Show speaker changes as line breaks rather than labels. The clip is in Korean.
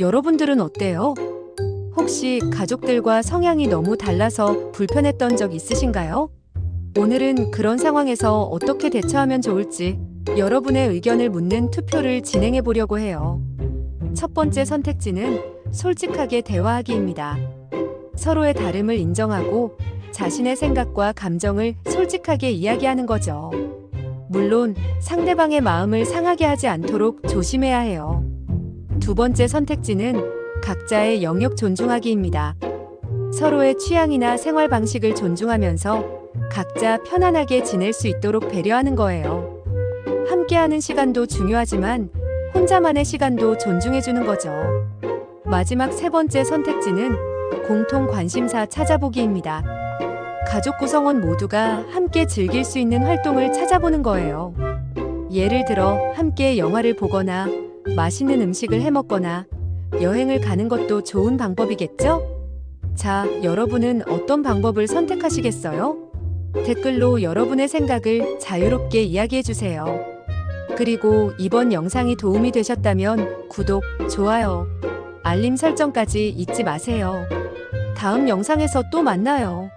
여러분들은 어때요? 혹시 가족들과 성향이 너무 달라서 불편했던 적 있으신가요? 오늘은 그런 상황에서 어떻게 대처하면 좋을지 여러분의 의견을 묻는 투표를 진행해 보려고 해요. 첫 번째 선택지는 솔직하게 대화하기입니다. 서로의 다름을 인정하고 자신의 생각과 감정을 솔직하게 이야기하는 거죠. 물론 상대방의 마음을 상하게 하지 않도록 조심해야 해요. 두 번째 선택지는 각자의 영역 존중하기입니다. 서로의 취향이나 생활 방식을 존중하면서 각자 편안하게 지낼 수 있도록 배려하는 거예요. 함께하는 시간도 중요하지만 혼자만의 시간도 존중해주는 거죠. 마지막 세 번째 선택지는 공통 관심사 찾아보기입니다. 가족 구성원 모두가 함께 즐길 수 있는 활동을 찾아보는 거예요. 예를 들어 함께 영화를 보거나 맛있는 음식을 해 먹거나 여행을 가는 것도 좋은 방법이겠죠? 자, 여러분은 어떤 방법을 선택하시겠어요? 댓글로 여러분의 생각을 자유롭게 이야기해 주세요. 그리고 이번 영상이 도움이 되셨다면 구독, 좋아요, 알림 설정까지 잊지 마세요. 다음 영상에서 또 만나요.